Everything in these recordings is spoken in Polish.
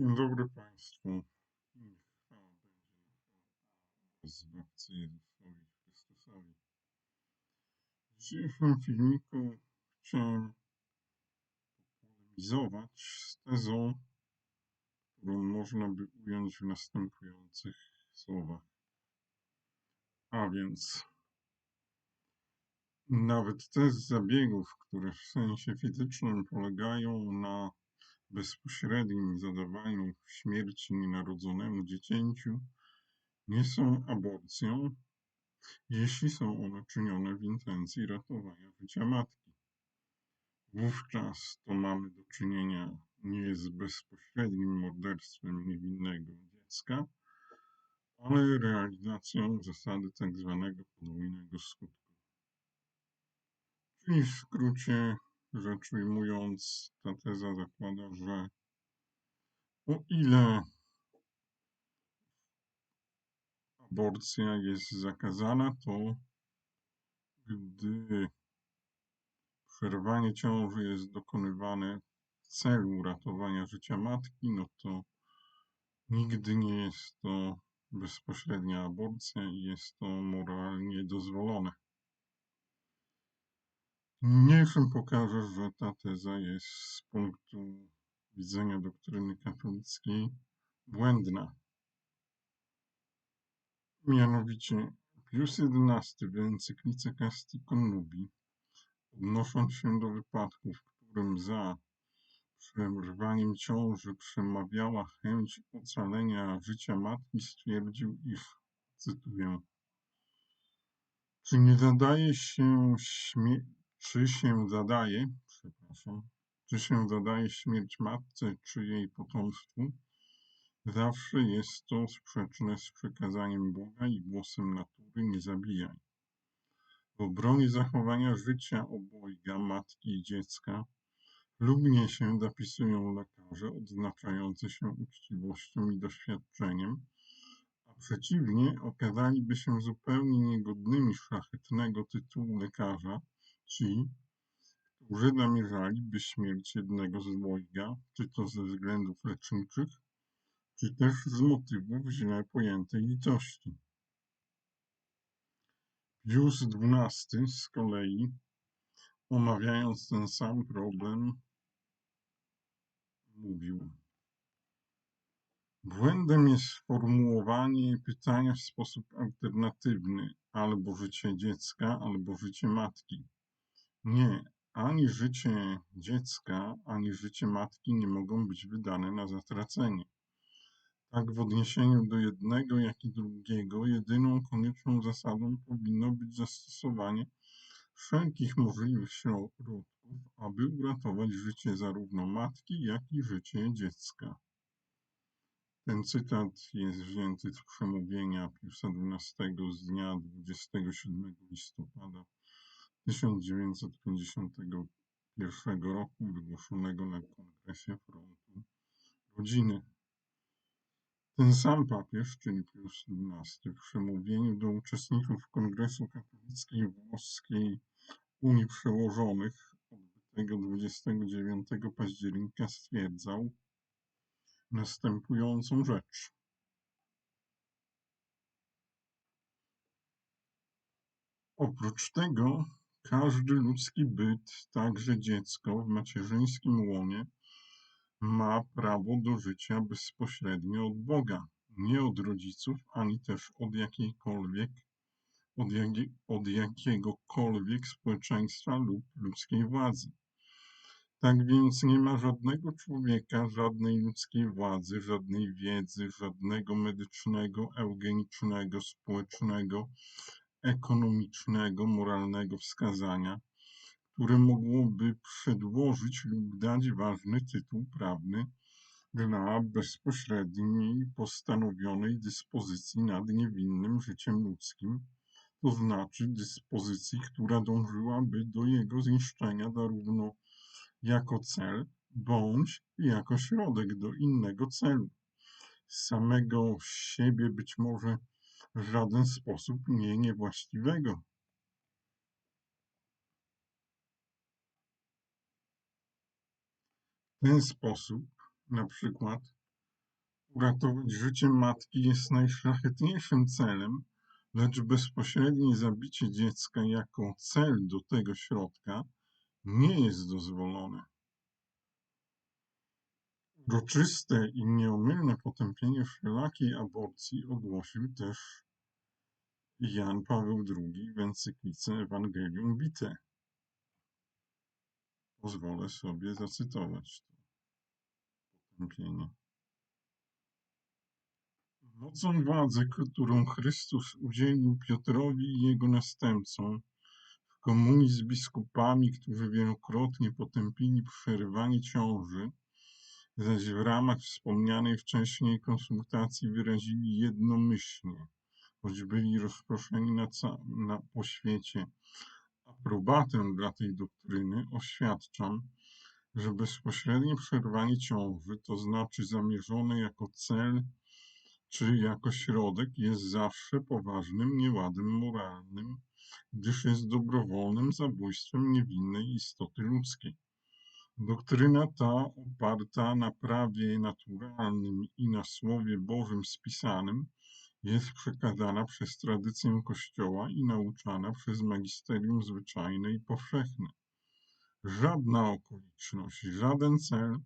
Dzień dobry Państwu. Niech chwała będzie Zbawcy Jezusowi Chrystusowi. W dzisiejszym filmiku chciałem polemizować z tezą, którą można by ująć w następujących słowach. A więc nawet te z zabiegów, które w sensie fizycznym polegają na bezpośrednim zadawaniu śmierci nienarodzonemu dziecięciu nie są aborcją, jeśli są one czynione w intencji ratowania życia matki. Wówczas to mamy do czynienia nie z bezpośrednim morderstwem niewinnego dziecka, ale realizacją zasady tzw. Tak podwójnego skutku. Czyli w skrócie rzecz ujmując, ta teza zakłada, że o ile aborcja jest zakazana, to gdy przerwanie ciąży jest dokonywane w celu ratowania życia matki, no to nigdy nie jest to bezpośrednia aborcja i jest to moralnie dozwolone. Niniejszym pokażę, że ta teza jest z punktu widzenia doktryny katolickiej błędna. Mianowicie Pius XI w encyklice Casti Connubi, odnosząc się do wypadku, w którym za przerwaniem ciąży przemawiała chęć ocalenia życia matki, stwierdził, iż, cytuję, czy nie zadaje się śmie czy się zadaje, przepraszam, czy się zadaje śmierć matce czy jej potomstwu, zawsze jest to sprzeczne z przekazaniem Boga i głosem natury nie zabijaj. W obronie zachowania życia obojga, matki i dziecka, lubnie się zapisują lekarze odznaczający się uczciwością i doświadczeniem, a przeciwnie okazaliby się zupełnie niegodnymi szlachetnego tytułu lekarza, ci, którzy zamierzaliby śmierć jednego z dwojga, czy to ze względów leczniczych, czy też z motywów źle pojętej litości. Pius XII z kolei, omawiając ten sam problem, mówił Błędem jest sformułowanie pytania w sposób alternatywny albo życie dziecka, albo życie matki. Nie, ani życie dziecka, ani życie matki nie mogą być wydane na zatracenie. Tak w odniesieniu do jednego, jak i drugiego, jedyną konieczną zasadą powinno być zastosowanie wszelkich możliwych środków, aby uratować życie zarówno matki, jak i życie dziecka. Ten cytat jest wzięty z przemówienia Piusa XII z dnia 27 listopada 1951 roku wygłoszonego na Kongresie Frontu Rodziny. Ten sam papież, czyli Pius XII, w przemówieniu do uczestników Kongresu Katolickiej Włoskiej Unii Przełożonych odbytego 29 października stwierdzał następującą rzecz. Oprócz tego każdy ludzki byt, także dziecko w macierzyńskim łonie, ma prawo do życia bezpośrednio od Boga, nie od rodziców, ani też od jakiejkolwiek, od, jak, od jakiegokolwiek społeczeństwa lub ludzkiej władzy. Tak więc nie ma żadnego człowieka, żadnej ludzkiej władzy, żadnej wiedzy, żadnego medycznego, eugenicznego, społecznego, ekonomicznego, moralnego wskazania, które mogłoby przedłożyć lub dać ważny tytuł prawny dla bezpośredniej postanowionej dyspozycji nad niewinnym życiem ludzkim, to znaczy dyspozycji, która dążyłaby do jego zniszczenia zarówno jako cel, bądź jako środek do innego celu. Samego siebie być może w żaden sposób nie niewłaściwego. W ten sposób, na przykład, Uratować życie matki jest najszlachetniejszym celem, lecz bezpośrednie zabicie dziecka jako cel do tego środka nie jest dozwolone. Uroczyste i nieomylne potępienie wszelakiej aborcji ogłosił też Jan Paweł II w encyklice Ewangelium Vitae. Pozwolę sobie zacytować to potępienie. Mocą władzy, którą Chrystus udzielił Piotrowi i jego następcom, w komunii z biskupami, którzy wielokrotnie potępili przerywanie ciąży, zaś w ramach wspomnianej wcześniej konsultacji wyrazili jednomyślnie, choć byli rozproszeni na, na, po świecie, aprobatę dla tej doktryny, oświadczam, że bezpośrednie przerwanie ciąży, to znaczy zamierzone jako cel czy jako środek, jest zawsze poważnym nieładem moralnym, gdyż jest dobrowolnym zabójstwem niewinnej istoty ludzkiej. Doktryna ta, oparta na prawie naturalnym i na Słowie Bożym spisanym, jest przekazana przez tradycję Kościoła i nauczana przez magisterium zwyczajne i powszechne. Żadna okoliczność, żaden cel,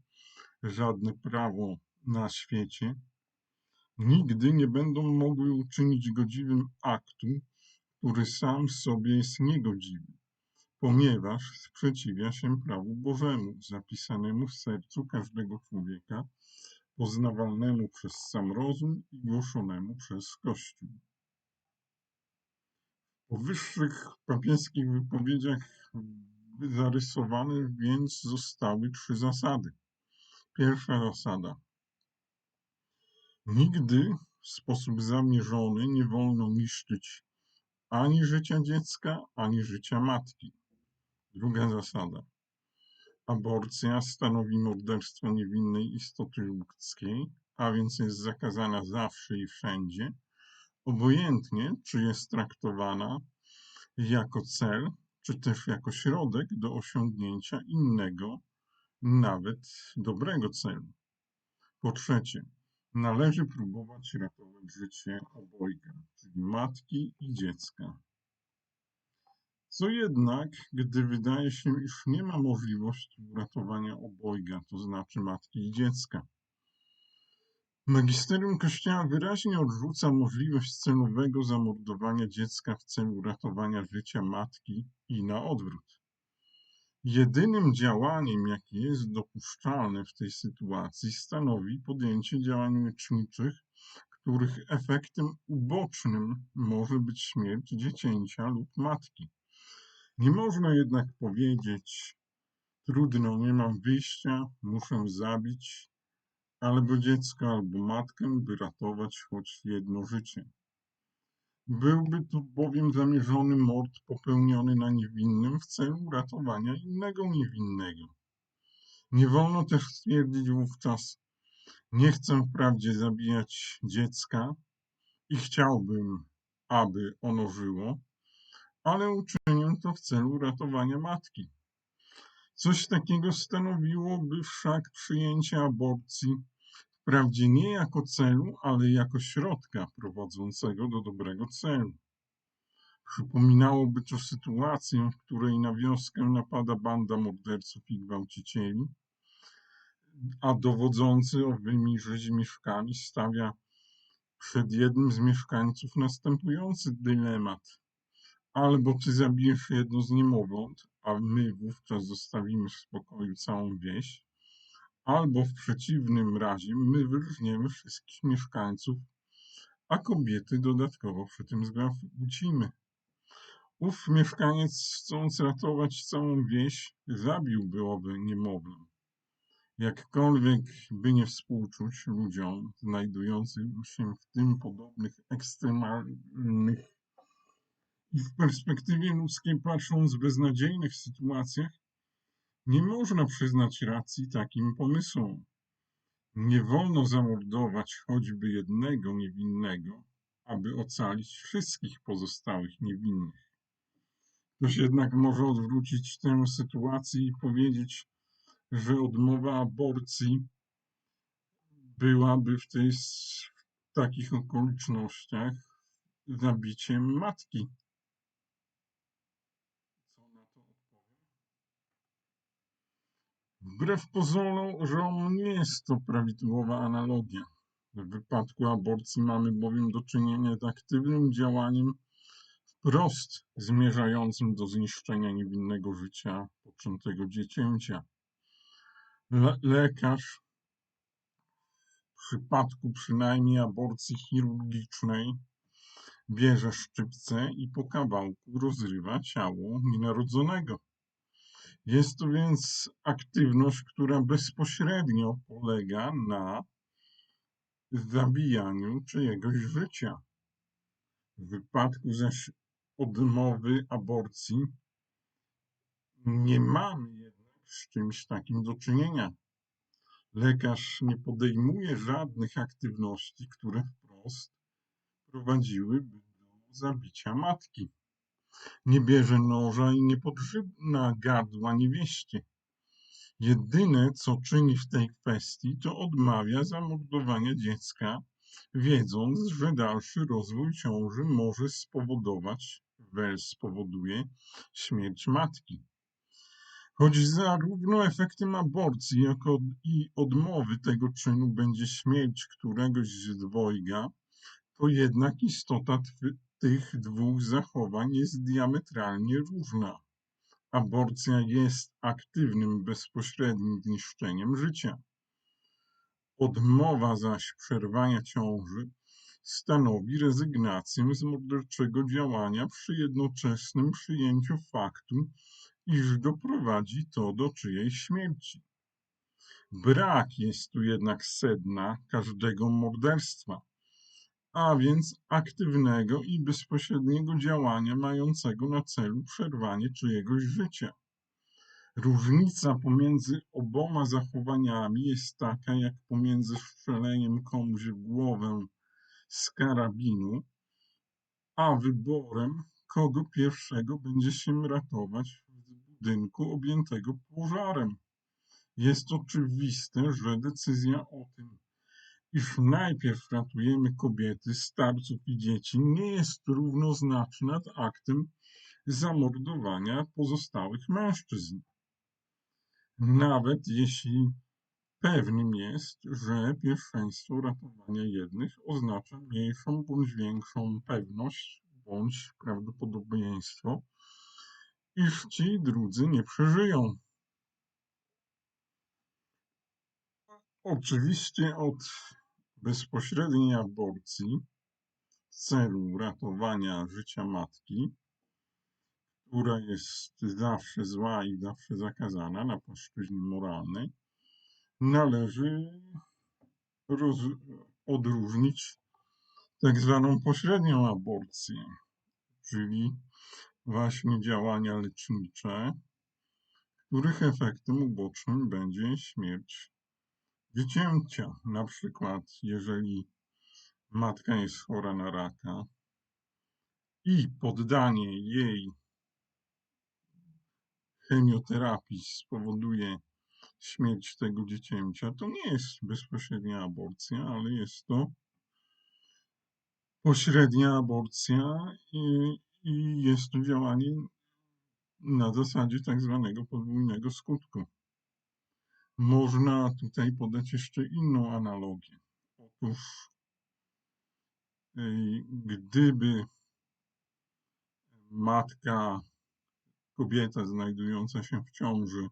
żadne prawo na świecie nigdy nie będą mogły uczynić godziwym aktu, który sam w sobie jest niegodziwy, ponieważ sprzeciwia się prawu Bożemu, zapisanemu w sercu każdego człowieka, poznawalnemu przez sam rozum i głoszonemu przez Kościół. W powyższych papieskich wypowiedziach zarysowane więc zostały trzy zasady. Pierwsza zasada. Nigdy w sposób zamierzony nie wolno niszczyć ani życia dziecka, ani życia matki. Druga zasada. Aborcja stanowi morderstwo niewinnej istoty ludzkiej, a więc jest zakazana zawsze i wszędzie, obojętnie czy jest traktowana jako cel, czy też jako środek do osiągnięcia innego, nawet dobrego celu. Po trzecie, należy próbować ratować życie obojga, czyli matki i dziecka. Co jednak, gdy wydaje się, iż nie ma możliwości uratowania obojga, to znaczy matki i dziecka? Magisterium Kościoła wyraźnie odrzuca możliwość celowego zamordowania dziecka w celu ratowania życia matki i na odwrót. Jedynym działaniem, jakie jest dopuszczalne w tej sytuacji, stanowi podjęcie działań leczniczych, których efektem ubocznym może być śmierć dziecięcia lub matki. Nie można jednak powiedzieć, trudno, nie mam wyjścia, muszę zabić albo dziecko, albo matkę, by ratować choć jedno życie. Byłby to bowiem zamierzony mord popełniony na niewinnym w celu ratowania innego niewinnego. Nie wolno też stwierdzić wówczas, nie chcę wprawdzie zabijać dziecka i chciałbym, aby ono żyło, ale uczynię to w celu ratowania matki. Coś takiego stanowiłoby wszak przyjęcie aborcji wprawdzie nie jako celu, ale jako środka prowadzącego do dobrego celu. Przypominałoby to sytuację, w której na wioskę napada banda morderców i gwałcicieli, a dowodzący owymi rzezimieszkami stawia przed jednym z mieszkańców następujący dylemat. Albo ty zabijesz jedno z niemowląt, a my wówczas zostawimy w spokoju całą wieś, albo w przeciwnym razie my wyrżniemy wszystkich mieszkańców, a kobiety dodatkowo przy tym zgwałcimy. Ów mieszkaniec, chcąc ratować całą wieś, zabiłby owe niemowlę. Jakkolwiek by nie współczuć ludziom znajdującym się w tym podobnych ekstremalnych i w perspektywie ludzkiej patrząc beznadziejnych sytuacjach, nie można przyznać racji takim pomysłom. Nie wolno zamordować choćby jednego niewinnego, aby ocalić wszystkich pozostałych niewinnych. Ktoś jednak może odwrócić tę sytuację i powiedzieć, że odmowa aborcji byłaby w, tej, w takich okolicznościach zabiciem matki. Co na to odpowiem? Wbrew pozorom nie jest to prawidłowa analogia. W wypadku aborcji mamy bowiem do czynienia z aktywnym działaniem wprost zmierzającym do zniszczenia niewinnego życia poczętego dziecięcia. Le lekarz w przypadku przynajmniej aborcji chirurgicznej bierze szczypce i po kawałku rozrywa ciało nienarodzonego. Jest to więc aktywność, która bezpośrednio polega na zabijaniu czyjegoś życia. W wypadku zaś odmowy aborcji nie mamy jednak z czymś takim do czynienia. Lekarz nie podejmuje żadnych aktywności, które wprost prowadziłyby do zabicia matki. Nie bierze noża i nie podrzyna gardła niewieście. Jedyne, co czyni w tej kwestii, to odmawia zamordowania dziecka, wiedząc, że dalszy rozwój ciąży może spowodować, wel spowoduje śmierć matki. Choć zarówno efektem aborcji, jak i odmowy tego czynu będzie śmierć któregoś z dwojga, to jednak istota tych dwóch zachowań jest diametralnie różna. Aborcja jest aktywnym, bezpośrednim zniszczeniem życia. Odmowa zaś przerwania ciąży stanowi rezygnację z morderczego działania przy jednoczesnym przyjęciu faktu, iż doprowadzi to do czyjejś śmierci. Brak jest tu jednak sedna każdego morderstwa a więc aktywnego i bezpośredniego działania mającego na celu przerwanie czyjegoś życia. Różnica pomiędzy oboma zachowaniami jest taka, jak pomiędzy strzeleniem komuś w głowę z karabinu, a wyborem, kogo pierwszego będzie się ratować w budynku objętego pożarem. Jest oczywiste, że decyzja o tym, iż najpierw ratujemy kobiety, starców i dzieci, nie jest równoznaczna z aktem zamordowania pozostałych mężczyzn. Nawet jeśli pewnym jest, że pierwszeństwo ratowania jednych oznacza mniejszą bądź większą pewność bądź prawdopodobieństwo, iż ci drudzy nie przeżyją. Oczywiście od bezpośredniej aborcji w celu ratowania życia matki, która jest zawsze zła i zawsze zakazana na płaszczyźnie moralnej, należy odróżnić tak zwaną pośrednią aborcję, czyli właśnie działania lecznicze, których efektem ubocznym będzie śmierć dziecięcia. Na przykład, jeżeli matka jest chora na raka i poddanie jej chemioterapii spowoduje śmierć tego dziecięcia, to nie jest bezpośrednia aborcja, ale jest to pośrednia aborcja i, i jest to działanie na zasadzie tak zwanego podwójnego skutku. Można tutaj podać jeszcze inną analogię. Otóż gdyby matka, kobieta znajdująca się w ciąży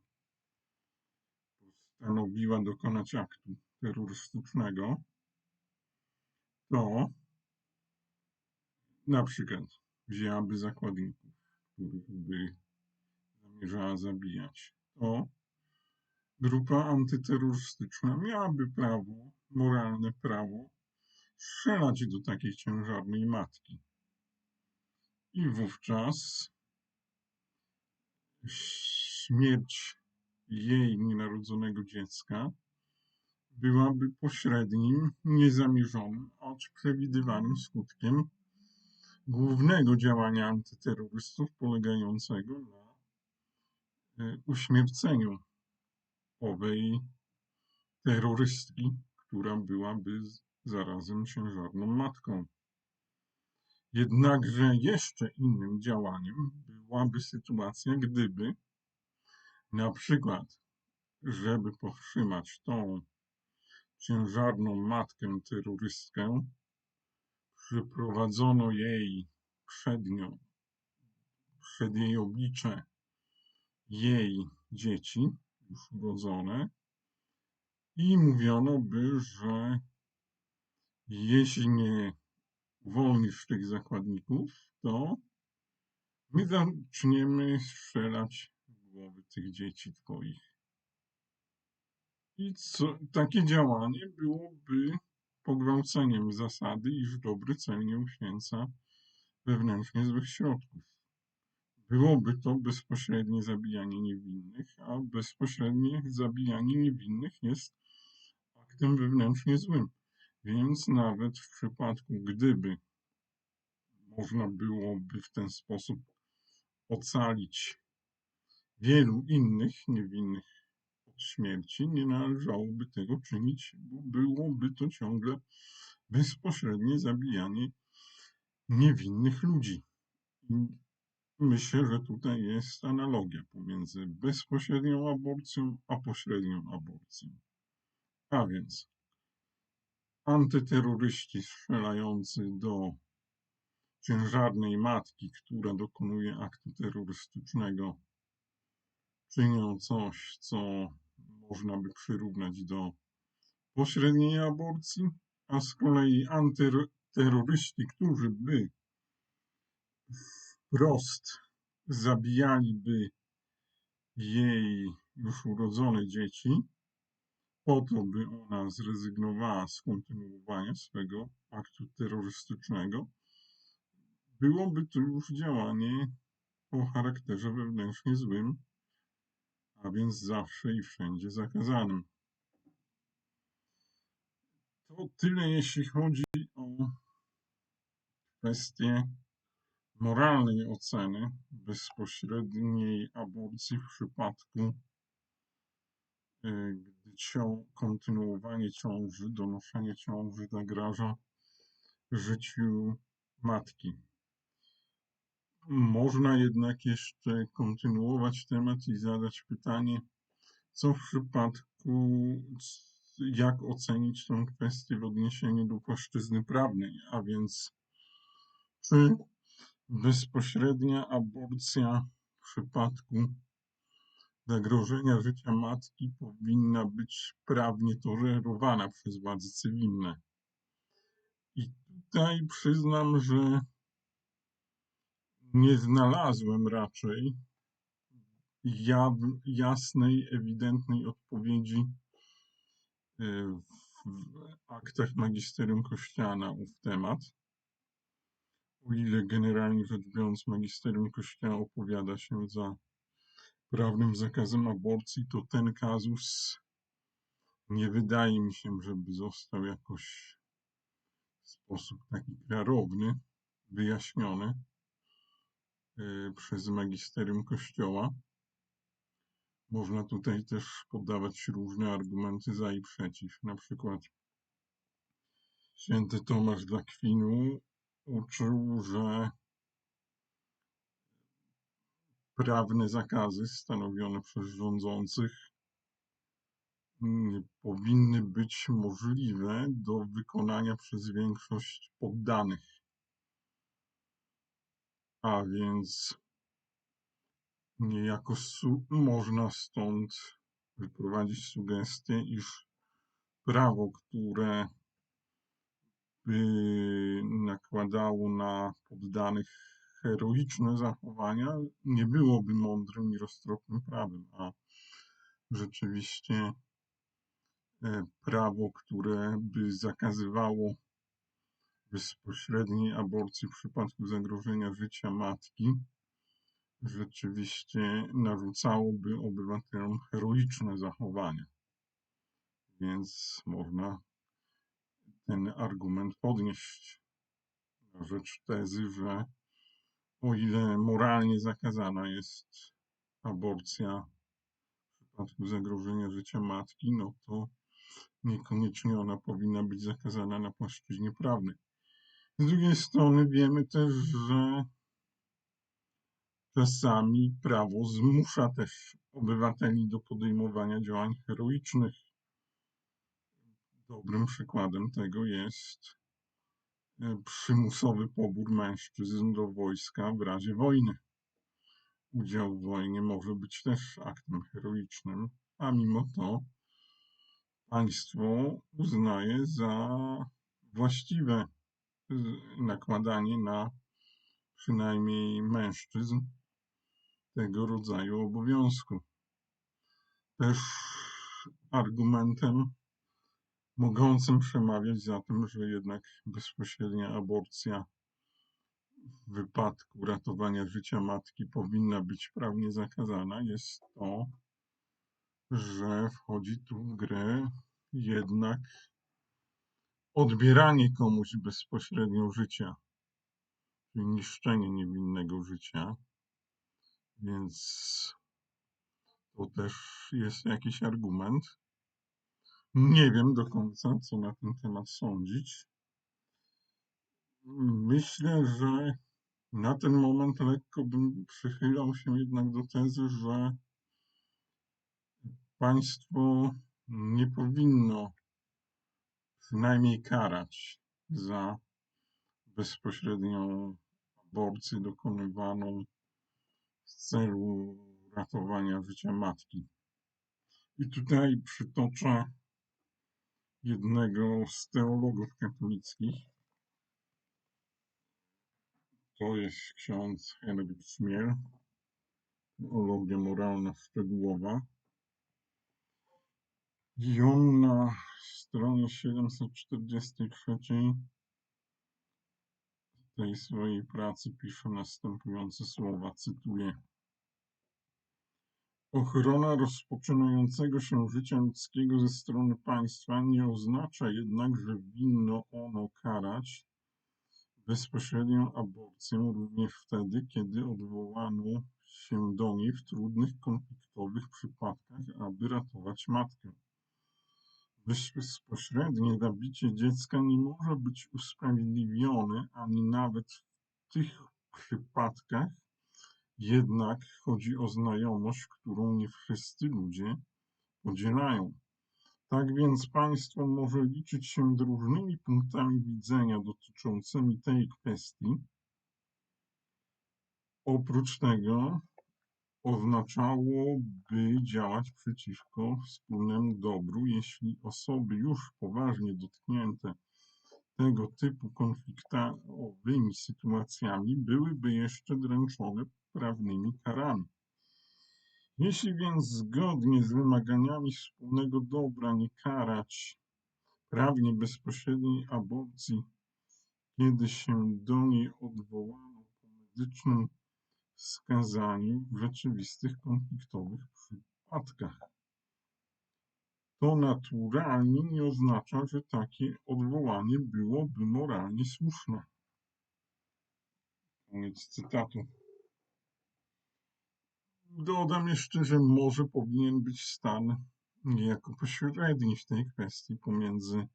postanowiła dokonać aktu terrorystycznego, to na przykład wzięłaby zakładników, których by zamierzała zabijać, to grupa antyterrorystyczna miałaby prawo, moralne prawo, strzelać do takiej ciężarnej matki. I wówczas śmierć jej nienarodzonego dziecka byłaby pośrednim, niezamierzonym, acz przewidywanym skutkiem głównego działania antyterrorystów polegającego na e, uśmierceniu owej terrorystki, która byłaby zarazem ciężarną matką. Jednakże jeszcze innym działaniem byłaby sytuacja, gdyby na przykład, żeby powstrzymać tą ciężarną matkę terrorystkę, przyprowadzono jej przed nią, przed jej oblicze jej dzieci już urodzone i mówiono by, że jeśli nie uwolnisz tych zakładników, to my zaczniemy strzelać w głowy tych dzieci twoich. I co, takie działanie byłoby pogwałceniem zasady, iż dobry cel nie uświęca wewnętrznie złych środków. Byłoby to bezpośrednie zabijanie niewinnych, a bezpośrednie zabijanie niewinnych jest aktem wewnętrznie złym. Więc nawet w przypadku, gdyby można byłoby w ten sposób ocalić wielu innych niewinnych od śmierci, nie należałoby tego czynić, bo byłoby to ciągle bezpośrednie zabijanie niewinnych ludzi. Myślę, że tutaj jest analogia pomiędzy bezpośrednią aborcją a pośrednią aborcją. A więc antyterroryści strzelający do ciężarnej matki, która dokonuje aktu terrorystycznego, czynią coś, co można by przyrównać do pośredniej aborcji, a z kolei antyterroryści, którzy by wprost zabijaliby jej już urodzone dzieci, po to, by ona zrezygnowała z kontynuowania swego aktu terrorystycznego, byłoby to już działanie o charakterze wewnętrznie złym, a więc zawsze i wszędzie zakazanym. To tyle, jeśli chodzi o kwestię moralnej oceny bezpośredniej aborcji w przypadku, y, gdy kontynuowanie ciąży, donoszenie ciąży zagraża życiu matki. Można jednak jeszcze kontynuować temat i zadać pytanie, co w przypadku, jak ocenić tę kwestię w odniesieniu do płaszczyzny prawnej, a więc czy bezpośrednia aborcja w przypadku zagrożenia życia matki powinna być prawnie tolerowana przez władze cywilne. I tutaj przyznam, że nie znalazłem raczej jasnej, ewidentnej odpowiedzi y, w aktach magisterium Kościoła na ów temat. O ile generalnie rzecz biorąc magisterium Kościoła opowiada się za prawnym zakazem aborcji, to ten kazus nie wydaje mi się, żeby został jakoś w sposób taki klarowny wyjaśniony y, przez magisterium Kościoła. Można tutaj też podawać różne argumenty za i przeciw. Na przykład święty Tomasz d'Aquinu uczył, że prawne zakazy stanowione przez rządzących powinny być możliwe do wykonania przez większość poddanych. A więc niejako można stąd wyprowadzić sugestię, iż prawo, które nakładało na poddanych heroiczne zachowania, nie byłoby mądrym i roztropnym prawem, a rzeczywiście e, prawo, które by zakazywało bezpośredniej aborcji w przypadku zagrożenia życia matki, rzeczywiście narzucałoby obywatelom heroiczne zachowania. Więc można ten argument podnieść na rzecz tezy, że o ile moralnie zakazana jest aborcja w przypadku zagrożenia życia matki, no to Niekoniecznie ona powinna być zakazana na płaszczyźnie prawnej. Z drugiej strony wiemy też, że czasami prawo zmusza też obywateli do podejmowania działań heroicznych. Dobrym przykładem tego jest e, przymusowy pobór mężczyzn do wojska w razie wojny. Udział w wojnie może być też aktem heroicznym, a mimo to państwo uznaje za właściwe nakładanie na przynajmniej mężczyzn tego rodzaju obowiązku. Też argumentem mogącym przemawiać za tym, że jednak bezpośrednia aborcja w wypadku ratowania życia matki powinna być prawnie zakazana, jest to, że wchodzi tu w grę jednak odbieranie komuś bezpośrednio życia, czyli niszczenie niewinnego życia, więc to też jest jakiś argument. Nie wiem do końca, co na ten temat sądzić. Myślę, że na ten moment lekko bym przychylał się jednak do tezy, że państwo nie powinno przynajmniej karać za bezpośrednią aborcję dokonywaną w celu ratowania życia matki. I tutaj przytoczę jednego z teologów katolickich. To jest ksiądz Henryk Śmiel, teologia moralna szczegółowa. I on na stronie 743 tej swojej pracy pisze następujące słowa, cytuję. Ochrona rozpoczynającego się życia ludzkiego ze strony państwa nie oznacza jednak, że winno ono karać bezpośrednią aborcję również wtedy, kiedy odwołano się do niej w trudnych, konfliktowych przypadkach, aby ratować matkę. Bezpośrednie zabicie dziecka nie może być usprawiedliwione ani nawet w tych przypadkach, jednak chodzi o znajomość, którą nie wszyscy ludzie podzielają. Tak więc państwo może liczyć się z różnymi punktami widzenia dotyczącymi tej kwestii. Oprócz tego oznaczałoby działać przeciwko wspólnemu dobru, jeśli osoby już poważnie dotknięte tego typu konfliktowymi sytuacjami byłyby jeszcze dręczone prawnymi karami. Jeśli więc zgodnie z wymaganiami wspólnego dobra nie karać prawnie bezpośredniej aborcji, kiedy się do niej odwołano po medycznym wskazaniu w rzeczywistych konfliktowych przypadkach. To naturalnie nie oznacza, że takie odwołanie byłoby moralnie słuszne. Koniec cytatu. Dodam jeszcze, że może powinien być stan niejako pośredni w tej kwestii pomiędzy,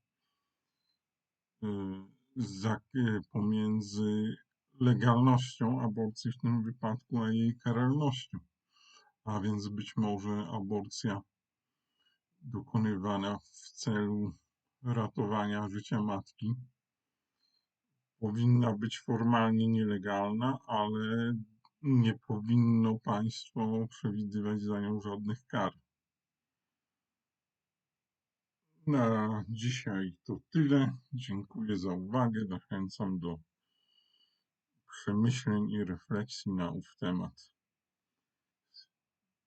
y, pomiędzy legalnością aborcji w tym wypadku, a jej karalnością. A więc być może aborcja dokonywana w celu ratowania życia matki powinna być formalnie nielegalna, ale nie powinno państwo przewidywać za nią żadnych kar. Na dzisiaj to tyle. Dziękuję za uwagę. Zachęcam do przemyśleń i refleksji na ów temat. Z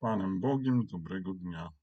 Panem Bogiem, dobrego dnia.